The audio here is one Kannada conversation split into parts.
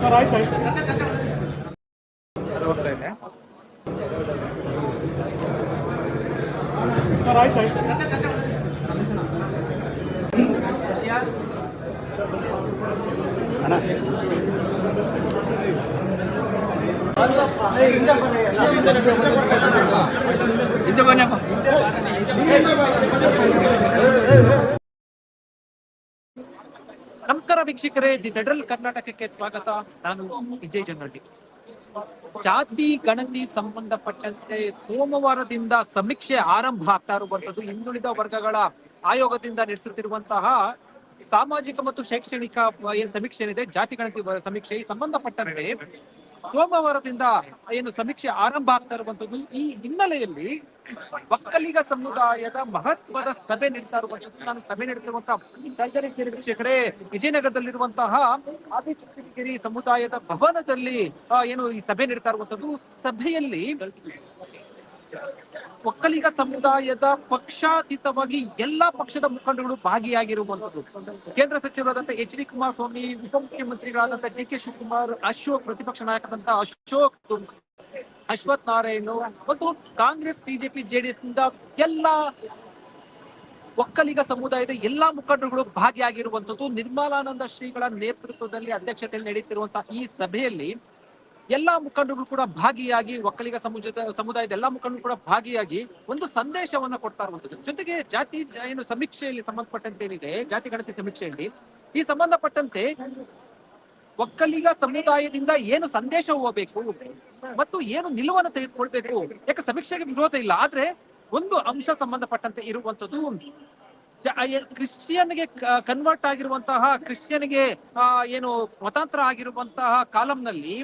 ಸರ್ ಆಯ್ತು ಆಯ್ತು ಅದು ಹೋಗ್ತಾ ಇದೆ ನಮಸ್ಕಾರ ವೀಕ್ಷಕರೇ, ದಿ ಫೆಡರಲ್ ಕರ್ನಾಟಕಕ್ಕೆ ಸ್ವಾಗತ. ನಾನು ವಿಜಯ್ ಜನರೆಡ್ಡಿ ಜಾತಿ, ಗಣತಿ ಸಂಬಂಧಪಟ್ಟಂತೆ ಸೋಮವಾರದಿಂದ ಸಮೀಕ್ಷೆ ಆರಂಭ ಆಗ್ತಾ ಇರುವಂತದ್ದು ಹಿಂದುಳಿದ ವರ್ಗಗಳ ಆಯೋಗದಿಂದ ನಡೆಸುತ್ತಿರುವಂತಹ ಸಾಮಾಜಿಕ ಮತ್ತು ಶೈಕ್ಷಣಿಕ, ಏನ್ ಸಮೀಕ್ಷೆ ಏನಿದೆ ಜಾತಿ, ಗಣತಿ ಸಮೀಕ್ಷೆ ಸಂಬಂಧಪಟ್ಟಂತೆ ಸೋಮವಾರದಿಂದ ಏನು ಸಮೀಕ್ಷೆ ಆರಂಭ ಆಗ್ತಾ ಇರುವಂತದ್ದು ಈ ಹಿನ್ನೆಲೆಯಲ್ಲಿ ಒಕ್ಕಲಿಗ ಸಮುದಾಯದ ಮಹತ್ವದ ಸಭೆ ನಡೀತಾ ಇರುವಂತದ್ದು ನಾನು ಸಭೆ ನೀಡುತ್ತಿರುವಂತಹ ಚೈತನ್ಯ ವೀಕ್ಷಕರೇ, ವಿಜಯನಗರದಲ್ಲಿರುವಂತಹ ಆದಿಚುಂಚನಗಿರಿ ಸಮುದಾಯದ ಭವನದಲ್ಲಿ ಏನು ಈ ಸಭೆ ನಡೀತಾ ಇರುವಂತದ್ದು ಸಭೆಯಲ್ಲಿ ಒಕ್ಕಲಿಗ ಸಮುದಾಯದ ಪಕ್ಷಾತೀತವಾಗಿ ಎಲ್ಲಾ ಪಕ್ಷದ ಮುಖಂಡಗಳು ಭಾಗಿಯಾಗಿರುವಂತದ್ದು ಕೇಂದ್ರ ಸಚಿವರಾದಂತಹ ಎಚ್ ಡಿ ಕುಮಾರಸ್ವಾಮಿ ಉಪಮುಖ್ಯಮಂತ್ರಿಗಳಾದಂತಹ ಡಿ ಕೆ ಶಿವಕುಮಾರ್, ಅಶೋಕ್ ಪ್ರತಿಪಕ್ಷ ನಾಯಕರಾದಂತಹ ಅಶೋಕ್ ಅಶ್ವಥ್ ನಾರಾಯಣ ಮತ್ತು ಕಾಂಗ್ರೆಸ್, ಬಿಜೆಪಿ ಜೆಡಿಎಸ್ನಿಂದ ಎಲ್ಲಾ ಒಕ್ಕಲಿಗ ಸಮುದಾಯದ ಎಲ್ಲಾ ಮುಖಂಡರುಗಳು ಭಾಗಿಯಾಗಿರುವಂತದ್ದು ನಿರ್ಮಲಾನಂದ ಶ್ರೀಗಳ ನೇತೃತ್ವದಲ್ಲಿ ಅಧ್ಯಕ್ಷತೆಯಲ್ಲಿ ನಡೆಯುತ್ತಿರುವಂತಹ ಈ ಸಭೆಯಲ್ಲಿ ಎಲ್ಲಾ ಮುಖಂಡರು ಕೂಡ ಭಾಗಿಯಾಗಿ, ಒಕ್ಕಲಿಗ ಸಮುದಾಯದ ಸಮುದಾಯದ ಎಲ್ಲಾ ಮುಖಂಡರು ಕೂಡ ಭಾಗಿಯಾಗಿ ಒಂದು ಸಂದೇಶವನ್ನ ಕೊಡ್ತಾ ಇರುವಂತದ್ದು ಜೊತೆಗೆ ಜಾತಿ ಏನು ಸಮೀಕ್ಷೆಯಲ್ಲಿ ಸಂಬಂಧಪಟ್ಟಂತೆ ಏನಿದೆ, ಜಾತಿ ಗಣತಿ ಸಮೀಕ್ಷೆಯಲ್ಲಿ, ಈ ಸಂಬಂಧಪಟ್ಟಂತೆ ಒಕ್ಕಲಿಗ ಸಮುದಾಯದಿಂದ ಏನು ಸಂದೇಶ ಹೋಗಬೇಕು ಮತ್ತು ಏನು ನಿಲುವನ್ನು ತೆಗೆದುಕೊಳ್ಬೇಕು, ಯಾಕೆ ಸಮೀಕ್ಷೆಗೆ ವಿರೋಧ ಇಲ್ಲ, ಆದ್ರೆ ಒಂದು ಅಂಶ ಸಂಬಂಧಪಟ್ಟಂತೆ ಇರುವಂತದ್ದು ಕ್ರಿಶ್ಚಿಯನ್ಗೆ ಕನ್ವರ್ಟ್ ಆಗಿರುವಂತಹ, ಕ್ರಿಶ್ಚಿಯನ್ಗೆ ಏನು ಮತಾಂತರ ಆಗಿರುವಂತಹ ಕಾಲಂನಲ್ಲಿ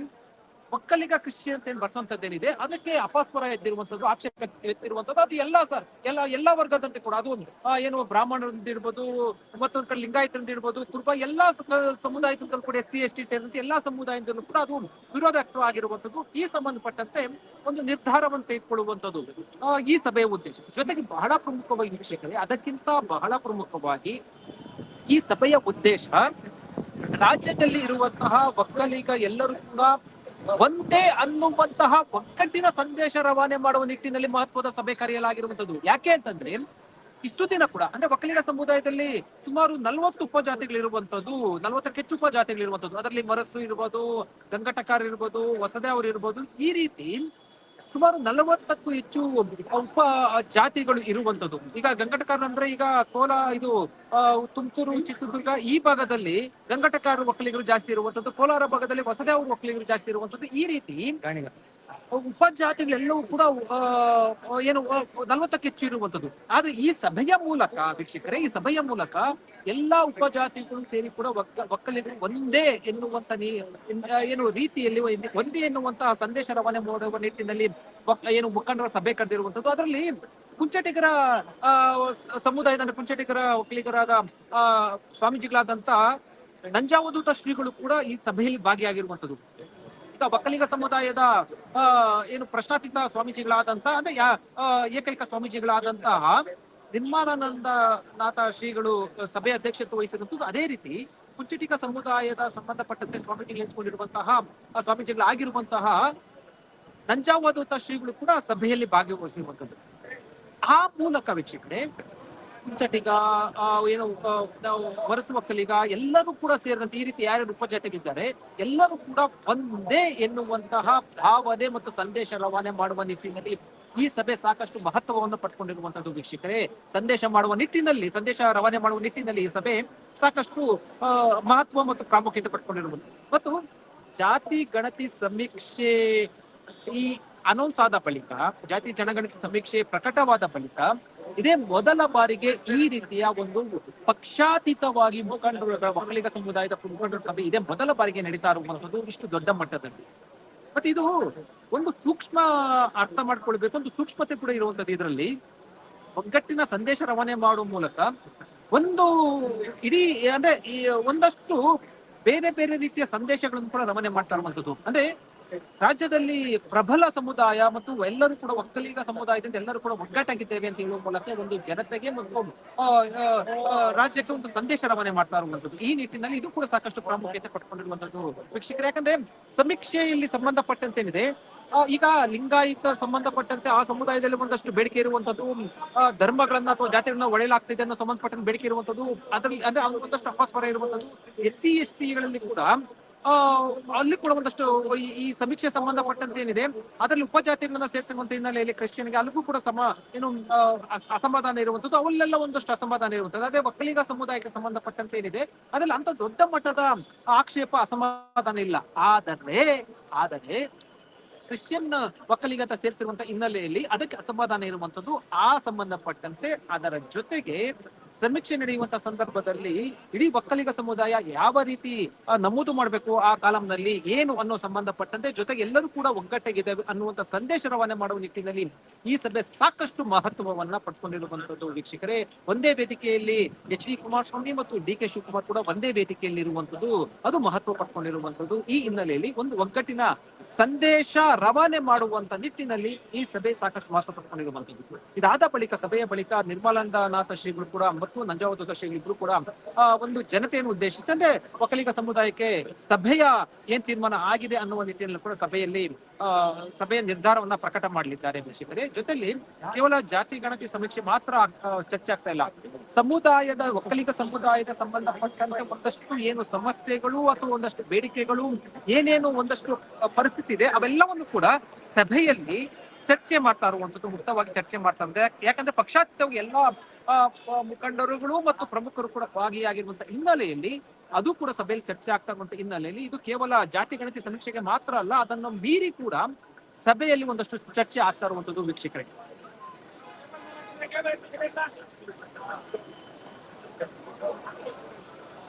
ಒಕ್ಕಲಿಗ ಕೃಷಿ ಅಂತ ಏನ್ ಬರ್ಸುವಂತದ್ದೇನಿದೆ ಅದಕ್ಕೆ ಅಪಾಸ್ಪರ ಎದ್ದಿರುವಂತದ್ದು ಆಕ್ಷೇಪ ಎತ್ತಿರುವಂತದ್ದು ಅದು ಎಲ್ಲಾ ಸರ್, ಎಲ್ಲ, ಎಲ್ಲಾ ವರ್ಗದಂತೆ ಕೂಡ, ಅದು ಏನು ಬ್ರಾಹ್ಮಣರಿಂದ ಇರ್ಬೋದು, ಮತ್ತೊಂದ್ ಕಡೆ ಲಿಂಗಾಯತರಿಂದ ಇರ್ಬೋದು, ಕುರುಬ, ಎಲ್ಲಾ ಸಮುದಾಯದಿಂದಲೂ ಕೂಡ ಎಸ್ ಸಿ, ಎಸ್ ಟಿ ಸೇರಿದಂತೆ ಎಲ್ಲಾ ಸಮುದಾಯದಿಂದಲೂ ಕೂಡ ಅದು ವಿರೋಧ ಆಗಿರುವಂತದ್ದು ಈ ಸಂಬಂಧಪಟ್ಟಂತೆ ಒಂದು ನಿರ್ಧಾರವನ್ನು ತೆಗೆದುಕೊಳ್ಳುವಂತದ್ದು ಈ ಸಭೆಯ ಉದ್ದೇಶ. ಜೊತೆಗೆ ಬಹಳ ಪ್ರಮುಖವಾಗಿ ವೀಕ್ಷಕರೇ, ಅದಕ್ಕಿಂತ ಬಹಳ ಪ್ರಮುಖವಾಗಿ ಈ ಸಭೆಯ ಉದ್ದೇಶ, ರಾಜ್ಯದಲ್ಲಿ ಇರುವಂತಹ ಒಕ್ಕಲಿಗ ಎಲ್ಲರೂ ಕೂಡ ಒಂದೇ ಅನ್ನುವಂತಹ ಒಗ್ಗಟ್ಟಿನ ಸಂದೇಶ ರವಾನೆ ಮಾಡುವ ನಿಟ್ಟಿನಲ್ಲಿ ಮಹತ್ವದ ಸಭೆ ಕರೆಯಲಾಗಿರುವಂತದ್ದು ಯಾಕೆ ಅಂತಂದ್ರೆ, ಇಷ್ಟು ದಿನ ಕೂಡ, ಅಂದ್ರೆ ಒಕ್ಕಲಿಗ ಸಮುದಾಯದಲ್ಲಿ ಸುಮಾರು ನಲವತ್ತು ಉಪಜಾತಿಗಳಿರುವಂತದ್ದು ನಲ್ವತ್ತಕ್ಕೆ ಹೆಚ್ಚು ಉಪಜಾತಿಗಳಿರುವಂತದ್ದು ಅದರಲ್ಲಿ ಮರಸು ಇರ್ಬೋದು, ಗಂಗಟಕಾರ ಇರ್ಬೋದು ಹೊಸದೇ ಅವರು ಇರ್ಬೋದು, ಈ ರೀತಿ ಸುಮಾರು ನಲವತ್ತಕ್ಕೂ ಹೆಚ್ಚು ಉಪ ಜಾತಿಗಳು ಇರುವಂತದ್ದು. ಈಗ ಗಂಗಟಕಾರ ಅಂದ್ರೆ ಈಗ ಕೋಲ, ಇದು ತುಮಕೂರು, ಚಿತ್ರದುರ್ಗ ಈ ಭಾಗದಲ್ಲಿ ಗಂಗಟಕಾರ ಒಕ್ಕಲಿಗರು ಜಾಸ್ತಿ ಇರುವಂತದ್ದು, ಕೋಲಾರ ಭಾಗದಲ್ಲಿ ಹೊಸದೇ ಒಕ್ಕಲಿಗರು ಜಾಸ್ತಿ ಇರುವಂತದ್ದು ಈ ರೀತಿ. ಉಪಜಾತಿಗಳೆಲ್ಲವೂ ಕೂಡ ಏನು ನಲ್ವತ್ತಕ್ಕೆ ಹೆಚ್ಚು ಇರುವಂತದ್ದು ಆದ್ರೆ ಈ ಸಭೆಯ ಮೂಲಕ ವೀಕ್ಷಕರೇ, ಈ ಸಭೆಯ ಮೂಲಕ ಎಲ್ಲಾ ಉಪಜಾತಿಗಳು ಸೇರಿ ಕೂಡ ಒಕ್ಕ- ಒಕ್ಕಲಿಗರು ಒಂದೇ ಎನ್ನುವಂತ ಏನು ರೀತಿಯಲ್ಲಿ ಒಂದೇ- ಎನ್ನುವಂತಹ ಸಂದೇಶ ರವಾನೆ ಮಾಡುವ ನಿಟ್ಟಿನಲ್ಲಿ ಏನು ಮುಖಂಡರ ಸಭೆ ಕರೆದಿರುವಂತದ್ದು ಅದರಲ್ಲಿ ಕುಂಚಟಿಗರ ಸಮುದಾಯದ ಕುಂಚಟಿಗರ ಒಕ್ಕಲಿಗರಾದ ಆ ಸ್ವಾಮೀಜಿಗಳಾದಂತ ನಂಜಾವಧೂತ ಶ್ರೀಗಳು ಕೂಡ ಈ ಸಭೆಯಲ್ಲಿ ಭಾಗಿಯಾಗಿರುವಂತದ್ದು ಈಗ ಒಕ್ಕಲಿಗ ಸಮುದಾಯದ ಏನು ಪ್ರಶ್ನಾತೀತ ಸ್ವಾಮೀಜಿಗಳಾದಂತಹ, ಅಂದ್ರೆ ಯಾ ಏಕೈಕ ಸ್ವಾಮೀಜಿಗಳಾದಂತಹ ನಿರ್ಮಾನಂದ ನಾಥ ಶ್ರೀಗಳು ಸಭೆ ಅಧ್ಯಕ್ಷತೆ ವಹಿಸಿದಂತದ್ದು ಅದೇ ರೀತಿ ಕುಂಚಿಟಿಕ ಸಮುದಾಯದ ಸಂಬಂಧಪಟ್ಟಂತೆ ಸ್ವಾಮೀಜಿಗಳು ಎನಿಸಿಕೊಂಡಿರುವಂತಹ ಸ್ವಾಮೀಜಿಗಳು ಸ್ವಾಮೀಜಿಗಳಾಗಿರುವಂತಹ ನಂಜಾವಧೂತ ಶ್ರೀಗಳು ಕೂಡ ಸಭೆಯಲ್ಲಿ ಭಾಗವಹಿಸಿರುವಂತದ್ದು ಆ ಮೂಲಕ ವೀಕ್ಷಕರೇ ಕುಂಚಟಿಗ ಏನು ನಾವು ವರಸು ಒಕ್ಕಲಿಗ ಎಲ್ಲರೂ ಕೂಡ ಸೇರಿದಂತೆ ಈ ರೀತಿ ಯಾರ್ಯಾರು ಉಪಜಾತಿಗಳಿದ್ದಾರೆ, ಎಲ್ಲರೂ ಕೂಡ ಒಂದೇ ಎನ್ನುವಂತಹ ಭಾವನೆ ಮತ್ತು ಸಂದೇಶ ರವಾನೆ ಮಾಡುವ ನಿಟ್ಟಿನಲ್ಲಿ ಈ ಸಭೆ ಸಾಕಷ್ಟು ಮಹತ್ವವನ್ನು ಪಡ್ಕೊಂಡಿರುವಂತದ್ದು ವೀಕ್ಷಕರೇ. ಸಂದೇಶ ಮಾಡುವ ನಿಟ್ಟಿನಲ್ಲಿ, ಸಂದೇಶ ರವಾನೆ ಮಾಡುವ ನಿಟ್ಟಿನಲ್ಲಿ ಈ ಸಭೆ ಸಾಕಷ್ಟು ಮಹತ್ವ ಮತ್ತು ಪ್ರಾಮುಖ್ಯತೆ ಪಡ್ಕೊಂಡಿರುವುದು. ಮತ್ತು ಜಾತಿ ಗಣತಿ ಸಮೀಕ್ಷೆ ಈ ಅನೌನ್ಸ್ ಆದ ಬಳಿಕ, ಜಾತಿ ಜನಗಣತಿ ಸಮೀಕ್ಷೆ ಪ್ರಕಟವಾದ ಬಳಿಕ ಇದೇ ಮೊದಲ ಬಾರಿಗೆ ಈ ರೀತಿಯ ಒಂದು ಪಕ್ಷಾತೀತವಾಗಿ ಮುಖಂಡರು ಒಕ್ಕಲಿಗ ಸಮುದಾಯದ ಮುಖಂಡರ ಸಭೆ ಇದೇ ಮೊದಲ ಬಾರಿಗೆ ನಡೀತಾ ಇರುವಂತದ್ದು ಇಷ್ಟು ದೊಡ್ಡ ಮಟ್ಟದಲ್ಲಿ. ಮತ್ತೆ ಇದು ಒಂದು ಸೂಕ್ಷ್ಮ ಅರ್ಥ ಮಾಡ್ಕೊಳ್ಬೇಕು, ಒಂದು ಸೂಕ್ಷ್ಮತೆ ಕೂಡ ಇರುವಂತದ್ದು ಇದರಲ್ಲಿ. ಒಗ್ಗಟ್ಟಿನ ಸಂದೇಶ ರವಾನೆ ಮಾಡುವ ಮೂಲಕ ಒಂದು ಇಡೀ, ಅಂದ್ರೆ ಒಂದಷ್ಟು ಬೇರೆ ಬೇರೆ ರೀತಿಯ ಸಂದೇಶಗಳನ್ನು ಕೂಡ ರವಾನೆ ಮಾಡ್ತಾ ಇರುವಂತದ್ದು. ಅಂದ್ರೆ ರಾಜ್ಯದಲ್ಲಿ ಪ್ರಬಲ ಸಮುದಾಯ ಮತ್ತು ಎಲ್ಲರೂ ಕೂಡ ಒಕ್ಕಲಿಗ ಸಮುದಾಯದಿಂದ ಎಲ್ಲರೂ ಕೂಡ ಒಗ್ಗಟ್ಟಾಗಿದ್ದೇವೆ ಅಂತ ಹೇಳುವ ಮೂಲಕ ಒಂದು ಜನತೆಗೆ ಮತ್ತು ರಾಜ್ಯಕ್ಕೆ ಒಂದು ಸಂದೇಶ ರವಾನೆ ಮಾಡ್ತಾ ಇರುವಂತದ್ದು ಈ ನಿಟ್ಟಿನಲ್ಲಿ ಇದು ಕೂಡ ಸಾಕಷ್ಟು ಪ್ರಾಮುಖ್ಯತೆ ಪಡ್ಕೊಂಡಿರುವಂತದ್ದು ವೀಕ್ಷಕರು. ಯಾಕಂದ್ರೆ ಸಮೀಕ್ಷೆಯಲ್ಲಿ ಸಂಬಂಧಪಟ್ಟಂತೇನಿದೆ ಈಗ ಲಿಂಗಾಯತ ಸಂಬಂಧಪಟ್ಟಂತೆ ಆ ಸಮುದಾಯದಲ್ಲಿ ಒಂದಷ್ಟು ಬೇಡಿಕೆ ಇರುವಂತದ್ದು ಧರ್ಮಗಳನ್ನ ಅಥವಾ ಜಾತಿಗಳನ್ನ ಒಳೆಯಲಾಗ್ತಿದೆ ಅನ್ನೋ ಸಂಬಂಧಪಟ್ಟಂತ ಬೇಡಿಕೆ ಇರುವಂತದ್ದು ಅದರಲ್ಲಿ, ಅಂದ್ರೆ ಒಂದಷ್ಟು ಅಪಸ್ವರ ಇರುವಂತದ್ದು ಎಸ್ ಸಿ ಎಸ್ ಟಿಗಳಲ್ಲಿ ಕೂಡ ಅಲ್ಲಿ ಕೂಡ ಒಂದಷ್ಟು ಈ- ಸಮೀಕ್ಷೆ ಸಂಬಂಧಪಟ್ಟಂತೆ ಏನಿದೆ ಅದರಲ್ಲಿ ಉಪಜಾತಿಗಳನ್ನ ಸೇರಿಸುವಂತ ಹಿನ್ನೆಲೆಯಲ್ಲಿ ಕ್ರಿಶ್ಚಿಯನ್ಗೆ ಅಲ್ಲಿಗೂ ಕೂಡ ಸಮ, ಏನು ಅಸಮಾಧಾನ ಇರುವಂತದ್ದು ಅವಲ್ಲೆಲ್ಲ ಒಂದಷ್ಟು ಅಸಮಾಧಾನ ಇರುವಂತದ್ದು ಅದೇ ಒಕ್ಕಲಿಗ ಸಮುದಾಯಕ್ಕೆ ಸಂಬಂಧಪಟ್ಟಂತೆ ಏನಿದೆ ಅದ್ರಲ್ಲಿ ಅಂತ ದೊಡ್ಡ ಮಟ್ಟದ ಆಕ್ಷೇಪ, ಅಸಮಾಧಾನ ಇಲ್ಲ. ಆದರೆ ಆದರೆ ಕ್ರಿಶ್ಚಿಯನ್ ಒಕ್ಕಲಿಗತ ಸೇರಿಸಿರುವಂತಹ ಹಿನ್ನೆಲೆಯಲ್ಲಿ ಅದಕ್ಕೆ ಅಸಮಾಧಾನ ಇರುವಂತದ್ದು ಆ ಸಂಬಂಧಪಟ್ಟಂತೆ ಅದರ ಜೊತೆಗೆ ಸಮೀಕ್ಷೆ ನಡೆಯುವಂತ ಸಂದರ್ಭದಲ್ಲಿ ಇಡೀ ಒಕ್ಕಲಿಗ ಸಮುದಾಯ ಯಾವ ರೀತಿ ನಮೂದು ಮಾಡಬೇಕು ಆ ಕಾಲಂನಲ್ಲಿ ಏನು ಅನ್ನೋ ಸಂಬಂಧಪಟ್ಟಂತೆ ಜೊತೆಗೆ ಎಲ್ಲರೂ ಕೂಡ ಒಗ್ಗಟ್ಟಾಗಿದ್ದೇವೆ ಅನ್ನುವಂತ ಸಂದೇಶ ರವಾನೆ ಮಾಡುವ ನಿಟ್ಟಿನಲ್ಲಿ ಈ ಸಭೆ ಸಾಕಷ್ಟು ಮಹತ್ವವನ್ನ ಪಡ್ಕೊಂಡಿರುವಂತದ್ದು ವೀಕ್ಷಕರೇ. ಒಂದೇ ವೇದಿಕೆಯಲ್ಲಿ ಎಚ್ ಡಿ ಕುಮಾರಸ್ವಾಮಿ ಮತ್ತು ಡಿ ಕೆ ಶಿವಕುಮಾರ್ ಕೂಡ ಒಂದೇ ವೇದಿಕೆಯಲ್ಲಿ ಇರುವಂತದ್ದು ಅದು ಮಹತ್ವ ಪಡ್ಕೊಂಡಿರುವಂತದ್ದು. ಈ ಹಿನ್ನೆಲೆಯಲ್ಲಿ ಒಂದು ಒಗ್ಗಟ್ಟಿನ ಸಂದೇಶ ರವಾನೆ ಮಾಡುವಂತ ನಿಟ್ಟಿನಲ್ಲಿ ಈ ಸಭೆ ಸಾಕಷ್ಟು ಮಹತ್ವ ಪಡ್ಕೊಂಡಿರುವಂತದ್ದು. ಇದಾದ ಬಳಿಕ ಸಭೆಯ ಬಳಿಕ ನಿರ್ಮಲಾನಂದನಾಥ ಶ್ರೀಗಳು ಕೂಡ ಮತ್ತು ನಂಜಾವಧೂತ ಇಬ್ರು ಕೂಡ ಒಂದು ಜನತೆಯನ್ನು ಉದ್ದೇಶಿಸಿ, ಅಂದ್ರೆ ಒಕ್ಕಲಿಗ ಸಮುದಾಯಕ್ಕೆ ಸಭೆಯ ಏನ್ ತೀರ್ಮಾನ ಆಗಿದೆ ಅನ್ನುವ ನಿಟ್ಟಿನಲ್ಲಿ ಕೂಡ ಸಭೆಯಲ್ಲಿ ಸಭೆಯ ನಿರ್ಧಾರವನ್ನ ಪ್ರಕಟ ಮಾಡಲಿದ್ದಾರೆ ವೀಕ್ಷಕರೇ. ಜೊತೆಲಿ ಕೇವಲ ಜಾತಿ ಗಣತಿ ಸಮೀಕ್ಷೆ ಮಾತ್ರ ಚರ್ಚೆ ಆಗ್ತಾ ಇಲ್ಲ. ಸಮುದಾಯದ, ಒಕ್ಕಲಿಗ ಸಮುದಾಯದ ಸಂಬಂಧಪಟ್ಟಂತೆ ಒಂದಷ್ಟು ಏನು ಸಮಸ್ಯೆಗಳು ಅಥವಾ ಒಂದಷ್ಟು ಬೇಡಿಕೆಗಳು, ಏನೇನು ಒಂದಷ್ಟು ಪರಿಸ್ಥಿತಿ ಇದೆ, ಅವೆಲ್ಲವನ್ನು ಕೂಡ ಸಭೆಯಲ್ಲಿ ಚರ್ಚೆ ಮಾಡ್ತಾ ಇರುವಂತದ್ದು ಮುಕ್ತವಾಗಿ ಚರ್ಚೆ ಮಾಡ್ತಾ ಇದ್ದಾರೆ ಯಾಕಂದ್ರೆ ಪಕ್ಷಾತೀತವಾಗಿ ಎಲ್ಲಾ ಮುಖಂಡರುಗಳು ಮತ್ತು ಪ್ರಮುಖರು ಕೂಡ ಭಾಗಿಯಾಗಿರುವಂತಹ ಹಿನ್ನೆಲೆಯಲ್ಲಿ ಅದು ಕೂಡ ಸಭೆಯಲ್ಲಿ ಚರ್ಚೆ ಆಗ್ತಾ ಇರುವಂತ ಹಿನ್ನೆಲೆಯಲ್ಲಿ ಇದು ಕೇವಲ ಜಾತಿ ಗಣತಿ ಸಮೀಕ್ಷೆಗೆ ಮಾತ್ರ ಅಲ್ಲ, ಅದನ್ನು ಮೀರಿ ಕೂಡ ಸಭೆಯಲ್ಲಿ ಒಂದಷ್ಟು ಚರ್ಚೆ ಆಗ್ತಾ ಇರುವಂತದ್ದು ವೀಕ್ಷಕರೇ.